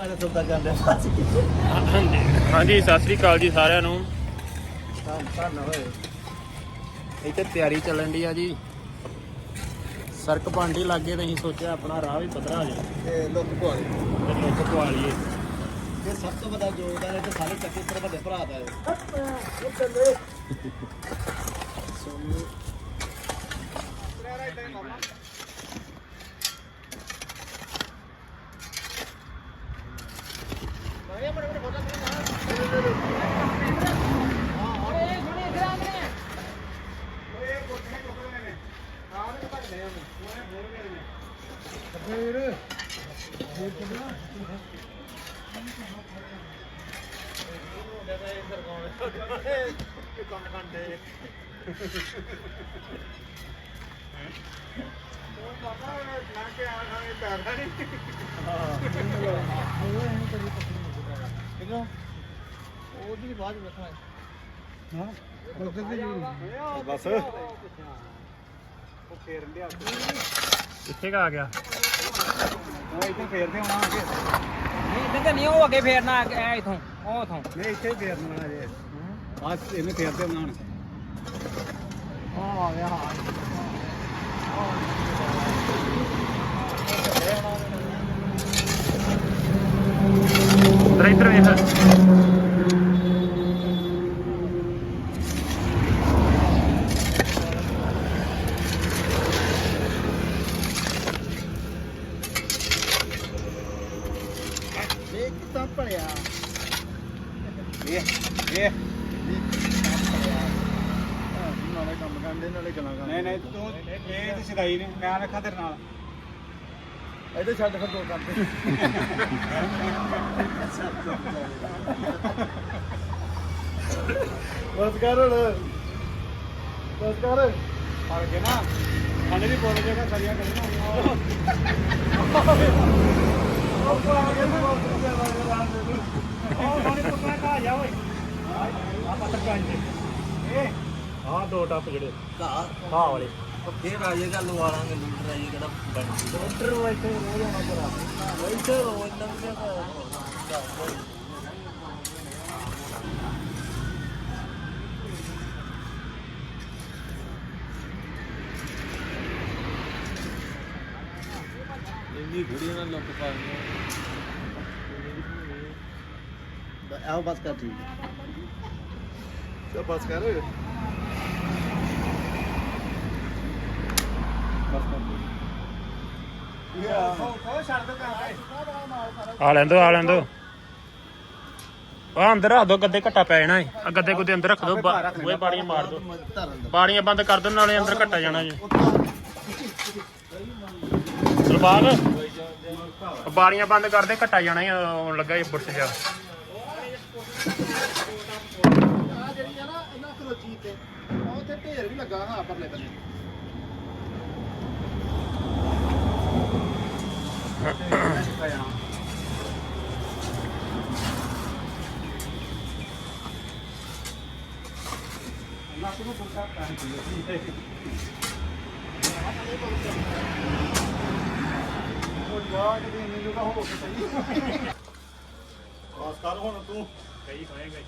ਮਾਰੇ ਸੌਦਾ ਕਰਦੇ ਫਸ ਹਾਂਜੀ ਹਾਂਜੀ ਸਤਿ ਸ੍ਰੀ ਅਕਾਲ ਜੀ ਸਾਰਿਆਂ ਨੂੰ। ਹੋਏ। ਇੱਥੇ ਤਿਆਰੀ ਚੱਲਣ ਦੀ ਆ ਜੀ। ਸੜਕ ਪਾਂਡੀ ਲੱਗੇ ਤੇ ਅਸੀਂ ਸੋਚਿਆ ਆਪਣਾ ਰਾਹ ਵੀ ਪਧਰਾ ਹੋ ਜਾਏ ਤੇ ਲੋਕ ਭੋਲੇ ਤੇ ਲੋਕ ਪਵਾ ਲਈਏ। ਇਹ ਸਭ ਤੋਂ ਵੱਡਾ ਯੋਗਦਾਨ ਹੈ ਤੇ ਸਾਰੇ ਚੱਕੇ ਤੇਰੇ ਵੱਡੇ ਭਰਾ ਦਾ ਹੈ। ਉਹਦੀ ਬਾਅਦ ਵੇਖਣਾ ਹਾਂ। ਬਸ। ਉਹ ਫੇਰ ਲਿਆ ਕਿੱਥੇ ਕਾ ਆ ਗਿਆ? ਉਹ ਇੱਥੇ ਫੇਰਦੇ ਆਉਣਾ ਅੱਗੇ। ਨਹੀਂ ਇੱਧਰ ਤੇ ਨਹੀਂ ਉਹ ਅੱਗੇ ਫੇਰਨਾ ਐ ਇਥੋਂ ਉਹ ਇਥੋਂ। ਨਹੀਂ ਇੱਥੇ ਹੀ ਫੇਰਨਾ ਜੇ ਆਹ ਇਹਨੇ ਫੇਰਦੇ ਹੁਣ। ਉਹ ਆ ਗਿਆ ਹਾਂ ਇੱਧਰ ਇੱਧਰ ਵੇਖ ਇਹ ਕਿਤਾ ਭਲਿਆ। ਇਹ ਇਹ। ਨਾਲੇ ਕੰਮ ਕਰਦੇ ਨਾਲੇ ਗੱਲਾਂ ਕਰਦੇ ਨਹੀਂ ਨਹੀਂ ਤੂੰ ਇਹ ਤੇ ਸਿਧਾਈ ਨਹੀਂ ਮੈਂ ਰੱਖਾਂ ਤੇਰੇ ਨਾਲ। ਇਹਦੇ ਛੱਡ ਫਿਰ ਦੋ ਕਰਦੇ ਬਸ ਕਰ ਹੁਣ। ਬਸ ਕਰ ਫੜ ਕੇ ਨਾ ਖਾਣੇ ਵੀ ਬੋਲ ਜੇਗਾ ਸਰੀਆ ਕਰੀ ਆਹ ਦੋ ਟੱਪ ਜਿਹੜੇ। ਕਾ ਆਹ ਵਾਲੇ। ਫੇਰ ਆ ਜਾਏਗਾ ਲਵਾਲਾਂਗੇ ਲੀਟਰ ਆ ਜਾਏਗਾ ਨਾ ਬਣ ਲੀਟਰ ਵੈਸੇ ਹੋ ਜਾਣਾ ਪਰ ਵੈਸੇ ਰੋ ਇੰਨਾ ਕਿ ਇੰਨੀ ਘੜੀ ਨਾਲ ਲੋਕ ਪਾਉਂਦੇ ਆਓ ਬਸ ਕਰ ਠੀਕ ਚਲ ਬਸ ਕਰ। ਆ ਲੈਂਦੋ ਆ ਲੈਂਦੋ। ਆ ਅੰਦਰ ਰੱਖ ਦੋ ਗੱਦੇ ਘੱਟਾ ਪੈ ਜਾਣਾ ਏ। ਆ ਗੱਦੇ ਗੁੱਦੇ ਅੰਦਰ ਰੱਖ ਦੋ ਉਹ ਬਾੜੀਆਂ ਮਾਰ ਦੋ। ਬਾੜੀਆਂ ਬੰਦ ਕਰ ਦੋ ਨਾਲੇ ਅੰਦਰ ਘੱਟਾ ਜਾਣਾ ਜੀ ਦਰਬਾਰ। ਬਾੜੀਆਂ ਬੰਦ ਕਰਦੇ ਦੇ ਜਾਣਾ ਹੀ ਆਉਣ ਲੱਗਾ ਇਹ ਬੁਰਸ਼ ਜਾ ਜਿਹੜੀ ਆ ਨਾ, ਇਹਨਾਂ ਕਰੋਚੀ ਤੇ ਉਹ ਉੱਥੇ ਢੇਰ ਵੀ ਲੱਗਾ ਹਾਂ ਪਰਲੇ ਬੰਨੇ। ਲੱਕ ਨੂੰ ਪੁੱਟਾ ਤਾਂ ਹੋ ਕਰ ਹੁਣ ਤੂੰ ਕਈ ਖਾਏਗਾ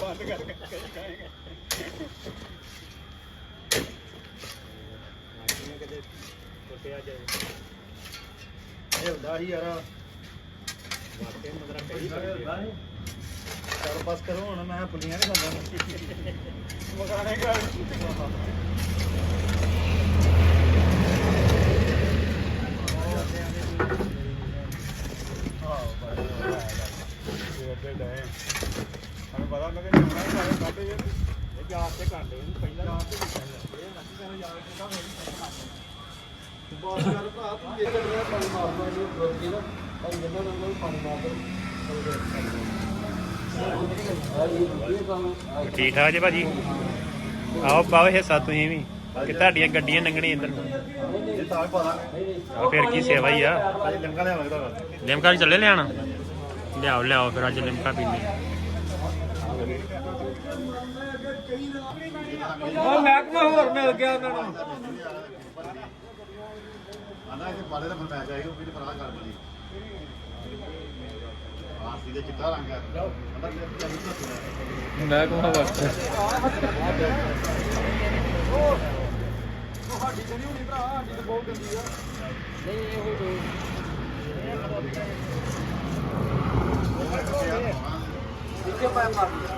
ਬੰਦ ਕਰ ਕੇ ਖਾਏਗਾ ਕਦੇ ਟੁੱਟਿਆ ਜਾਏ ਇਹ ਹੁੰਦਾ ਸੀ ਯਾਰ ਵਾਕੇ ਮਗਰਾ ਕਈ ਚਲ ਬਸ ਕਰੋ ਹੁਣ, ਮੈਂ ਪੁੱਲੀਆਂ ਨਹੀਂ ਖਾਂਦਾ। ਮਗਾਣੇ ਕਰ ਸਾਨੂੰ ਪਤਾ ਲੱਗੇ ਨਹੀਂ ਆਉਣਾ ਸਾਰੇ ਕੱਢ ਜੇ ਇਹ ਜਾ ਕੇ ਕਰ ਲੈ ਪਹਿਲਾਂ ਬਸ ਕਰ ਭਾ ਤੂੰ ਜੇ ਕੱਢਿਆ ਪਾਣੀ ਮਾਰਨਾ ਇਹ ਰੁਕ ਕੇ ਨਾ। ਪਾਣੀ ਜੰਨਾ ਨਾਲ ਪਾਣੀ ਮਾਰ ਦੇ। ਠੀਕ ਠਾਕ ਜੀ ਭਾਜੀ? ਆਓ ਪਾਓ ਹਿੱਸਾ ਤੁਸੀਂ ਵੀ। ਕਿ ਤੁਹਾਡੀਆਂ ਗੱਡੀਆਂ ਲੰਘਣੀਆਂ ਇੱਧਰ ਨੂੰ। ਤਾਂ ਪਤਾ ਫਿਰ ਕੀ ਸੇਵਾ ਹੀ ਆ। ਅੱਜ ਲੰਗਾ ਲਿਆ ਲੱਗਦਾ ਲਿਮਕਾ ਵੀ ਚੱਲੇ ਲਿਆਣਾ ਲਿਆਓ ਲਿਆਓ ਫਿਰ ਅੱਜ ਲਿਮਕਾ ਪੀਂਦੇ ਉਹ ਮਹਿਕਮਾ ਹੋਰ ਮਿਲ ਗਿਆ ਉਹਨਾਂ ਨੂੰ। ਆਂਦਾ ਇਹ ਬਾਲੇ ਦਾ ਫਰਮਾਇਸ਼ ਆਈ ਉਹ ਵੀ ਫਰਾਹ ਕਰ ਬਲੀ ਆਸੀ ਦੇ ਚਿੱਟਾ ਰੰਗ ਹੈ ਅੰਦਰ ਤੇ ਚਾਹੀ ਤੋਂ ਮੈਂ ਕਹਾਂ ਵਰਤ ਉਹ ਸਾਡੀ ਨਹੀਂ ਹੋਣੀ ਭਰਾ ਸਾਡੀ ਤੇ ਬਹੁਤ ਗੰਦੀ ਆ। ਨਹੀਂ ਇਹ ਇੱਥੇ ਪਾਇਆ ਮਾਰ ਉੱਤੇ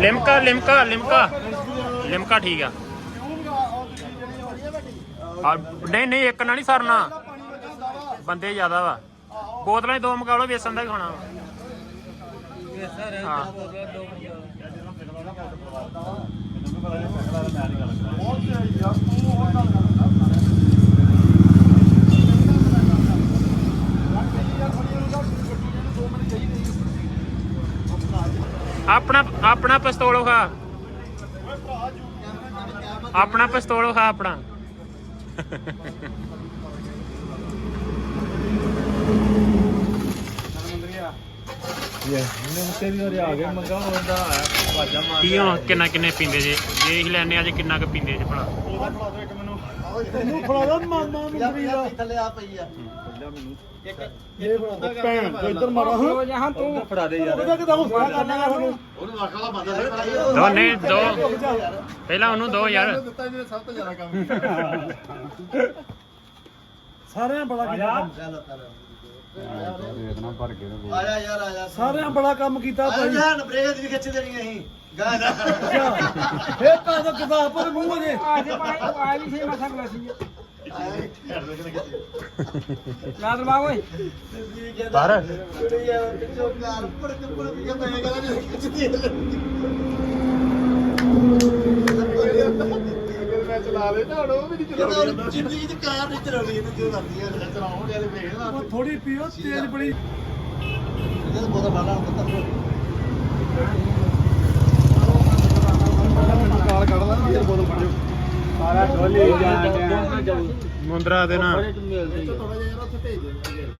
ਲਿਮਕਾ ਲਿਮਕਾ ਲਿਮਕਾ। ਲਿਮਕਾ ਠੀਕ ਆ। ਆ, ਨਹੀਂ ਨਹੀਂ ਇੱਕ ਨਾਲ ਨਹੀਂ ਸਰਨਾ। ਬੰਦੇ ਜ਼ਿਆਦਾ ਵਾ। ਬੋਤਲਾਂ ਹੀ ਦੋ ਮੰਗਾ ਲਓ ਵੇਸਣ ਦਾ ਹੀ ਖਾਣਾ ਵਾ। ਹਾਂ। ਆਪਣਾ ਆਪਣਾ ਪਿਸਤੌਲ ਖਾ ਆਪਣਾ ਪਿਸਤੌਲ ਖਾ ਆਪਣਾ। ਕਿੰਨਾ ਕਿੰਨੇ ਪੀਂਦੇ ਜੇ? ਦੇਖ ਲੈਣੇ ਅੱਜ ਕਿੰਨਾ ਕੁ ਪੀਂਦੇ ਜੇ ਭਲਾ। ਤੈਨੂੰ ਫੜਾ ਮਾਮਾ ਮੰਦਰੀ ਦਾ ਥੱਲੇ ਆ ਪਈ ਆ। ਭੈਣ ਤੋਂ ਇੱਧਰ ਮਾਰਾ ਹੋ। ਜਹਾਂ ਤੂੰ ਫੜਾ ਦੇ ਯਾਰ। ਉਹਦਾ ਕਿਦਾਂ ਹੁਸਨਾ ਕਰਨਾ ਯਾਰ ਉਹਨੂੰ। ਆਖਲਾ ਬੰਦਾ ਹੈ ਦੋ ਨਹੀਂ ਦੋ। ਪਹਿਲਾਂ ਉਹਨੂੰ ਦੋ ਯਾਰ। ਦਿੱਤਾ ਇਹਨੇ ਸਭ ਤੋਂ ਜ਼ਿਆਦਾ ਕੰਮ। ਸਾਰਿਆਂ ਬੜਾ ਕੀਤਾ। ਯਾਰ ਸਾਰਿਆਂ ਬੜਾ ਕੰਮ ਕੀਤਾ ਆਇਆ ਜਾਨ ਬ੍ਰੇਕ ਵੀ ਖਿੱਚ ਦੇਣੀ ਅਸੀਂ। ਗਾਂ ਦਾ ਫੇਰ ਤਾਂ ਕਿਤਾਬ ਪਰ ਮੂੰਹ ਅਜੇ ਆ ਜੇ ਪਾਣੀ ਆ ਵੀ ਸੇ ਮਸਾ ਗਲਾਸੀ ਨਾ ਦਰਵਾ ਓਏ। ਬਾਹਰ ਪਿੱਛੋਂ ਕਾਰ ਪੜ ਕੇ ਪੜ ਕੇ ਮੈਂ ਚਲਾ ਲੈ ਤਾਂ ਉਹ ਵੀ ਨਹੀਂ ਹੈ ਜ਼ਿੰਦਗੀ ਚ ਕਾਰ ਨਹੀਂ ਚਲਾਉਣੀ ਇਹਨੂੰ ਜੋ ਕਰਦੀ ਹੈ ਚਲਾਉਣ ਵਾਲੇ ਵੇਖ ਨਾ ਥੋੜੀ ਪੀਓ ਤੇਜ਼ ਬੜੀ। ਇਹਦਾ ਬਹੁਤਾ ਬਾਲਾ ਪਤਾ ਕਾਲ ਕੱਢ ਲਾ ਫੇਰ ਬੋਤਲ ਫੜਿਓ। ਸਾਰਾ ਢੋਲੀ ਮੁੰਦਰਾ ਦੇ ਨਾ